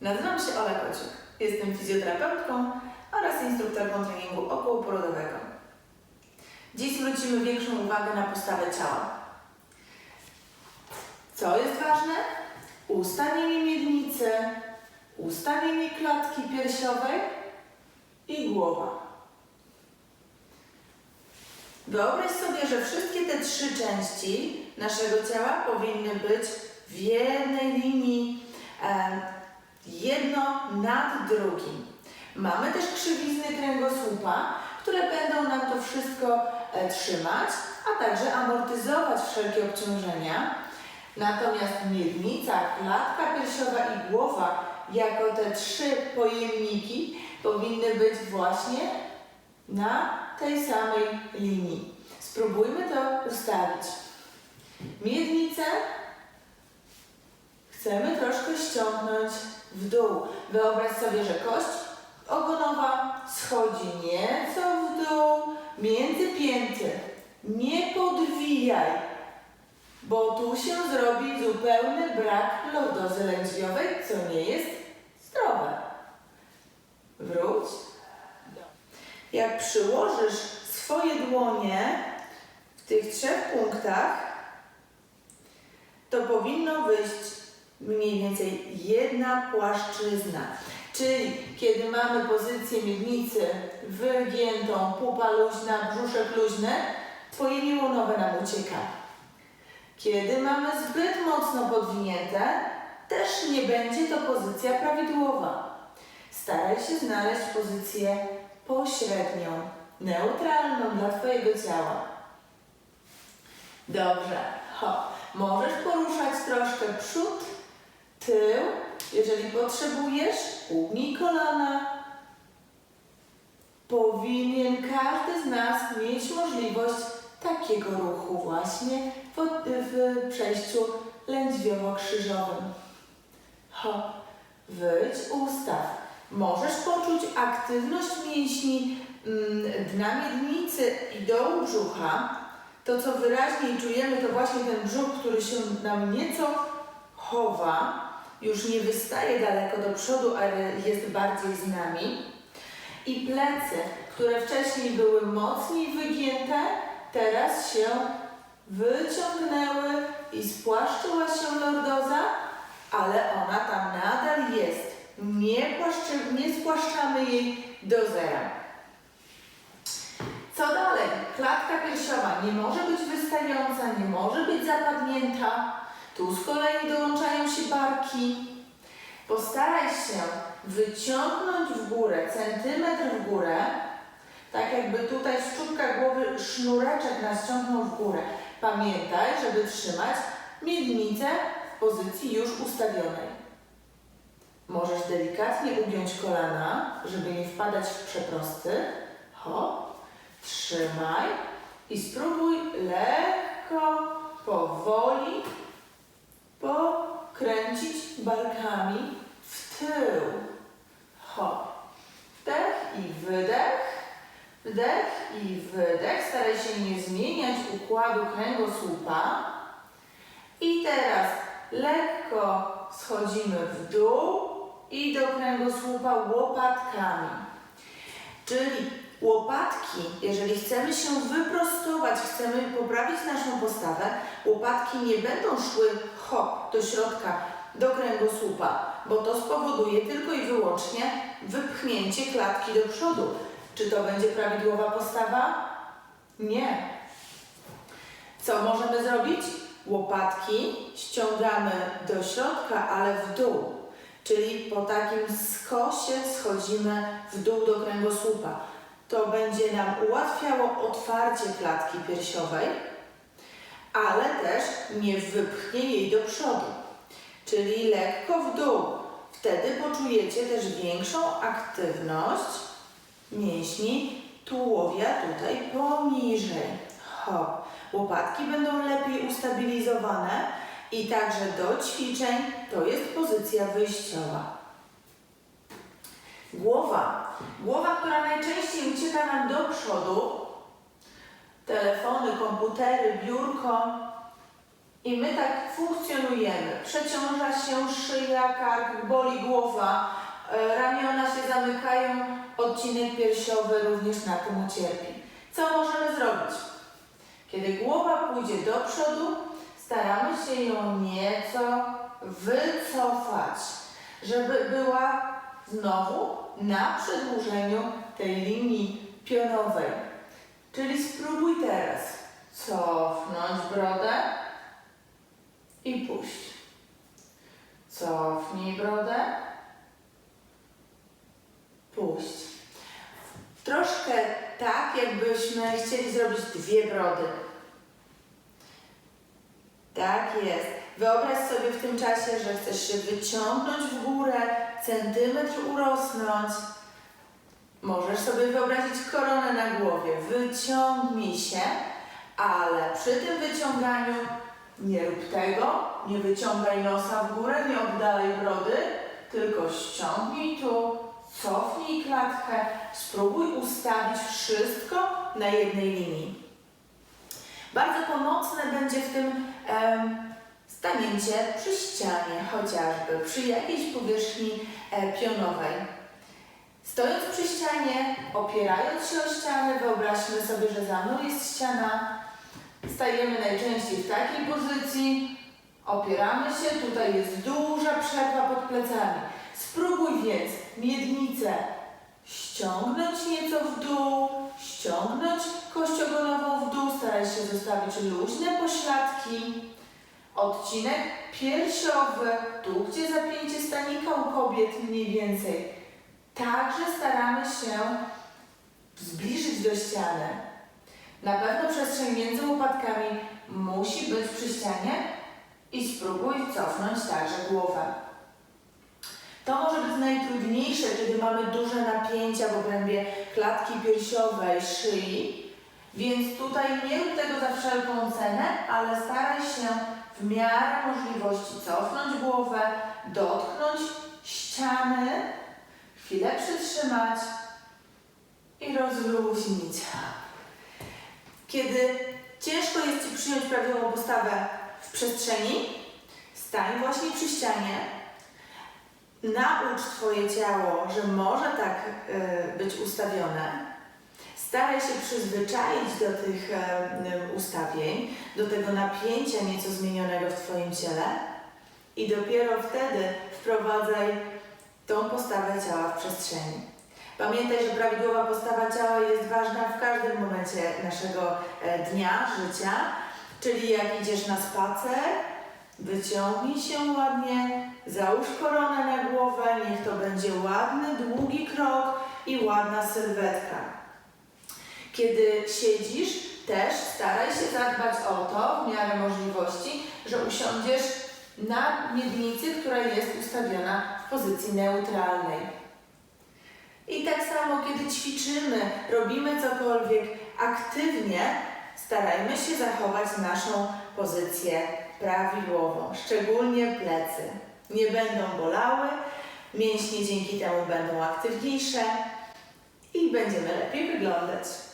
Nazywam się Ola Kociuk. Jestem fizjoterapeutką oraz instruktorką treningu okołoporodowego. Dziś zwrócimy większą uwagę na postawę ciała. Co jest ważne? Ustawienie miednicy, ustawienie klatki piersiowej i głowa. Wyobraź sobie, że wszystkie te trzy części naszego ciała powinny być w jednej linii, e, jedno nad drugim. Mamy też krzywizny kręgosłupa, które będą nam to wszystko e, trzymać, a także amortyzować wszelkie obciążenia. Natomiast miednica, klatka piersiowa i głowa, jako te trzy pojemniki, powinny być właśnie na tej samej linii. Spróbujmy to ustawić. Miednicę chcemy troszkę ściągnąć w dół. Wyobraź sobie, że kość ogonowa schodzi nieco w dół, między pięty. Nie podwijaj, bo tu się zrobi zupełny brak lordozy lędźwiowej, co nie jest zdrowe. Wróć. Jak przyłożysz swoje dłonie w tych trzech punktach, to powinno wyjść mniej więcej jedna płaszczyzna. Czyli kiedy mamy pozycję miednicy wygiętą, pupa luźna, brzuszek luźny, twoje niełonowe nam ucieka. Kiedy mamy zbyt mocno podwinięte, też nie będzie to pozycja prawidłowa. Staraj się znaleźć pozycję pośrednią, neutralną dla Twojego ciała. Dobrze. Możesz poruszać troszkę przód, tył. Jeżeli potrzebujesz, ugnij kolana. Powinien każdy z nas mieć możliwość takiego ruchu właśnie w, w przejściu lędźwiowo-krzyżowym. Hop, wyjdź, ustaw. Możesz poczuć aktywność mięśni mm, dna miednicy i dołu brzucha. To, co wyraźniej czujemy, to właśnie ten brzuch, który się nam nieco chowa, już nie wystaje daleko do przodu, ale jest bardziej z nami. I plecy, które wcześniej były mocniej wygięte, teraz się wyciągnęły i spłaszczyła się lordoza, ale ona tam nadal jest. Nie, płaszczy, nie spłaszczamy jej do zera. Co dalej? Klatka piersiowa nie może być wystająca, nie może być zapadnięta. Tu z kolei dołączają się barki. Postaraj się wyciągnąć w górę, centymetr w górę, tak jakby tutaj z czubka głowy sznureczek nas ciągnął w górę. Pamiętaj, żeby trzymać miednicę w pozycji już ustawionej. Możesz delikatnie ugiąć kolana, żeby nie wpadać w przeprosty. Hop, trzymaj i spróbuj lekko, powoli pokręcić barkami w tył. Hop, wdech i wydech. Wdech i wydech. Staraj się nie zmieniać układu kręgosłupa. I teraz lekko schodzimy w dół i do kręgosłupa łopatkami. Czyli łopatki, jeżeli chcemy się wyprostować, chcemy poprawić naszą postawę, łopatki nie będą szły hop do środka, do kręgosłupa, bo to spowoduje tylko i wyłącznie wypchnięcie klatki do przodu. Czy to będzie prawidłowa postawa? Nie. Co możemy zrobić? Łopatki ściągamy do środka, ale w dół. Czyli po takim skosie schodzimy w dół do kręgosłupa. To będzie nam ułatwiało otwarcie klatki piersiowej, ale też nie wypchnie jej do przodu. Czyli lekko w dół. Wtedy poczujecie też większą aktywność mięśni tułowia tutaj poniżej. Hop. Łopatki będą lepiej ustabilizowane i także do ćwiczeń to jest pozycja wyjściowa. Głowa. Głowa, która najczęściej nam do przodu. Telefony, komputery, biurko I my tak funkcjonujemy. Przeciąża się szyja, kark, boli głowa, e, ramiona się zamykają, odcinek piersiowy również na tym ucierpi. Co możemy zrobić? Kiedy głowa pójdzie do przodu, staramy się ją nieco wycofać, żeby była znowu na przedłużeniu tej linii pionowej. Czyli spróbuj teraz cofnąć brodę i puść. Cofnij brodę, puść. Troszkę tak, jakbyśmy chcieli zrobić dwie brody. Tak jest. Wyobraź sobie w tym czasie, że chcesz się wyciągnąć w górę, centymetr urosnąć. Możesz sobie wyobrazić koronę na głowie. Wyciągnij się, ale przy tym wyciąganiu nie rób tego, nie wyciągaj nosa w górę, nie oddalaj brody, tylko ściągnij tu, cofnij klatkę, spróbuj ustawić wszystko na jednej linii. Bardzo pomocne będzie w tym em, stanięcie przy ścianie chociażby, przy jakiejś powierzchni e, pionowej. Stojąc przy ścianie, opierając się o ścianę, wyobraźmy sobie, że za mną jest ściana. Stajemy najczęściej w takiej pozycji, opieramy się, tutaj jest duża przerwa pod plecami. Spróbuj więc miednicę ściągnąć nieco w dół, ściągnąć kość ogonową w dół, staraj się zostawić luźne pośladki. Odcinek piersiowy, tu gdzie zapięcie stanika u kobiet mniej więcej. Także staramy się zbliżyć do ściany. Na pewno przestrzeń między łopatkami musi być przy ścianie i spróbuj cofnąć także głowę. To może być najtrudniejsze, kiedy mamy duże napięcia w obrębie klatki piersiowej, szyi, więc tutaj nie rób tego za wszelką cenę, ale staraj się w miarę możliwości cofnąć głowę, dotknąć ściany, chwilę przytrzymać i rozluźnić. Kiedy ciężko jest Ci przyjąć prawidłową postawę w przestrzeni, stań właśnie przy ścianie, naucz Twoje ciało, że może tak y, być ustawione. Staraj się przyzwyczaić do tych y, ustawień, do tego napięcia nieco zmienionego w Twoim ciele i dopiero wtedy wprowadzaj tą postawę ciała w przestrzeni. Pamiętaj, że prawidłowa postawa ciała jest ważna w każdym momencie naszego e, dnia, życia, czyli jak idziesz na spacer, wyciągnij się ładnie, załóż koronę na głowę, niech to będzie ładny, długi krok i ładna sylwetka. Kiedy siedzisz, też staraj się zadbać o to, w miarę możliwości, że usiądziesz na miednicy, która jest ustawiona w pozycji neutralnej. I tak samo, kiedy ćwiczymy, robimy cokolwiek aktywnie, starajmy się zachować naszą pozycję prawidłową, szczególnie plecy. Nie będą bolały, mięśnie dzięki temu będą aktywniejsze i będziemy lepiej wyglądać.